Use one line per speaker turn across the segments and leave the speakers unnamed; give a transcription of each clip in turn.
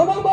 ಅಮ್ಮ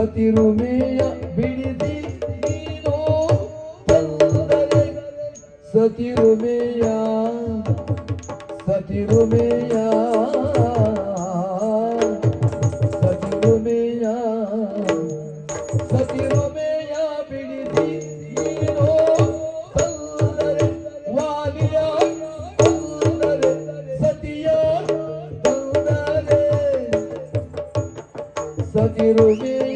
ಸತಿರುಮೆಯ ಬಿಡಿಸಿ ನೀನು ಸತಿರುಮೆಯ ಸತಿರುಮೆಯ ಸತಿರುಮೆಯ ಸತಿರುಮೆಯ ಬಿಡಿಸಿ ನೀನು ವಾಲಿಯ ಸತಿಯ ಸತಿರುಮೆಯ.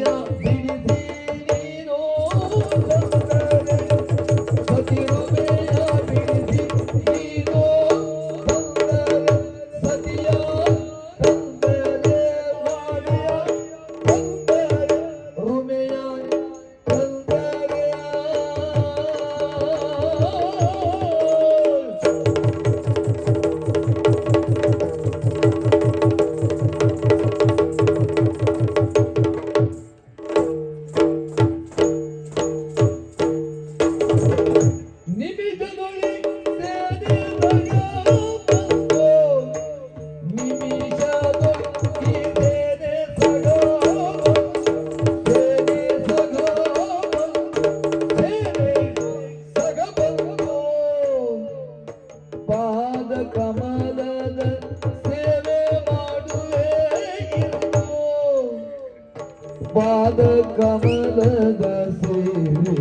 ಕಮಲದ ಸೇರಿ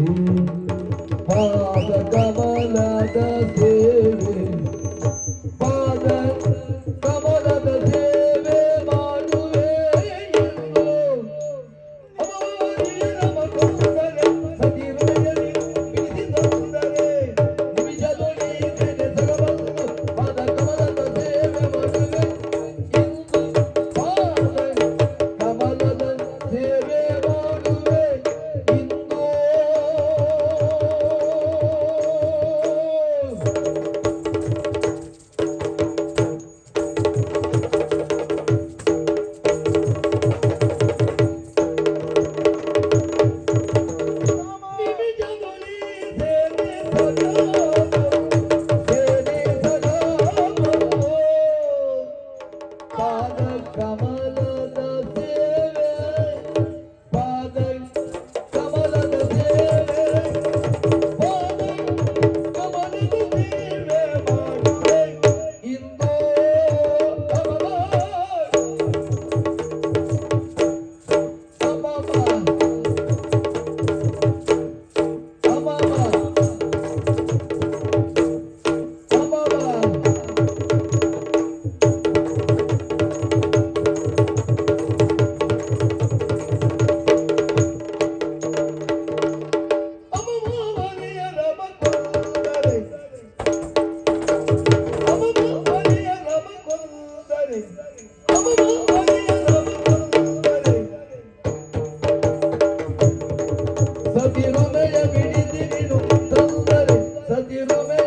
ಪಾದ ಕಮಲದ ಸೇರಿ the man.